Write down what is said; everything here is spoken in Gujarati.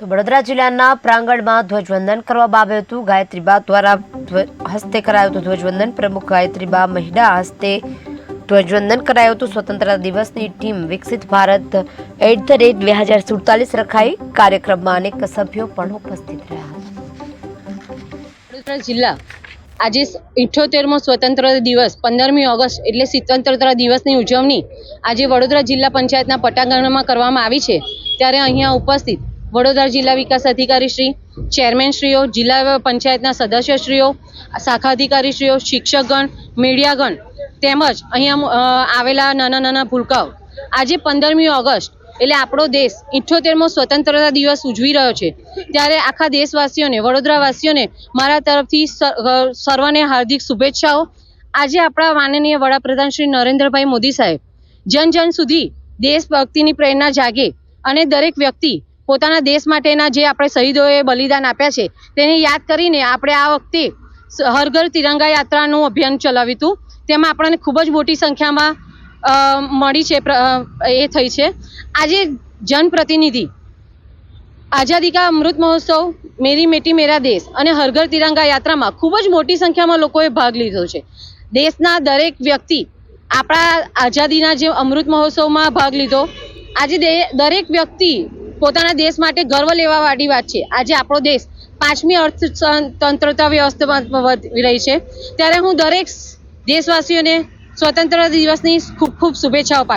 તો વડોદરા જિલ્લાના પ્રાંગણમાં ધ્વજવંદન કરવામાં આવ્યું હતું. ગાયત્રીબા દ્વારા હસ્તે કરાયું હતું ધ્વજવંદન. પ્રમુખ ગાયત્રીબા મહિડા હસ્તે ધ્વજવંદન કરાયું હતું. સ્વતંત્રતા દિવસની ટીમ વિકસિત ભારત એટ ધ રેટ બે હજાર સુડતાલીસ રખાઈ કાર્યક્રમમાં અનેક સભ્યો પણ ઉપસ્થિત રહ્યા. વડોદરા જિલ્લા આજે ઇઠ્યોતેરમો સ્વતંત્રતા દિવસ, પંદરમી ઓગસ્ટ એટલે સ્વતંત્રતા દિવસની ઉજવણી આજે વડોદરા જિલ્લા પંચાયતના પટાંગણમાં કરવામાં આવી છે. ત્યારે અહીંયા ઉપસ્થિત વડોદરા જિલ્લા વિકાસ અધિકારી શ્રી ચેરમેનશ્રીઓ જિલ્લા પંચાયતના સદસ્યશ્રીઓ શાખા અધિકારીશ્રીઓ શિક્ષકગણ, મીડિયાગણ તેમજ અહીંયા આવેલા નાના નાના ભૂલકાઓ. આજે પંદરમી ઓગસ્ટ એટલે આપણો દેશ ઇઠ્યોતેરમો સ્વતંત્રતા દિવસ ઉજવી રહ્યો છે. ત્યારે આખા દેશવાસીઓને, વડોદરાવાસીઓને મારા તરફથી સર્વને હાર્દિક શુભેચ્છાઓ. આજે આપણા માનનીય વડાપ્રધાન શ્રી નરેન્દ્રભાઈ મોદી સાહેબ જન જન સુધી દેશભક્તિની પ્રેરણા જાગે અને દરેક વ્યક્તિ પોતાના દેશ માટેના જે આપણે શહીદોએ બલિદાન આપ્યા છે, તેને યાદ કરીને આપણે આ વખતે હર ઘર તિરંગા યાત્રાનું અભિયાન ચલાવ્યું હતું. તેમાં આપણને ખૂબ જ મોટી સંખ્યામાં મળી છે એ થઈ છે. આજે જનપ્રતિનિધિ આઝાદી કા અમૃત મહોત્સવ, મેરી મેટી મેરા દેશ અને હરઘર તિરંગા યાત્રામાં ખૂબ જ મોટી સંખ્યામાં લોકોએ ભાગ લીધો છે. દેશના દરેક વ્યક્તિ આપણા આઝાદીના જે અમૃત મહોત્સવમાં ભાગ લીધો. આજે દરેક વ્યક્તિ પોતાના દેશ માટે ગર્વ લેવા વાળી વાત છે. આજે આપણો દેશ પાંચમી અર્થતંત્રતા વ્યવસ્થામાં વધી રહી છે. ત્યારે હું દરેક દેશવાસીઓને સ્વતંત્રતા દિવસની ખૂબ ખૂબ શુભેચ્છાઓ પાઠવું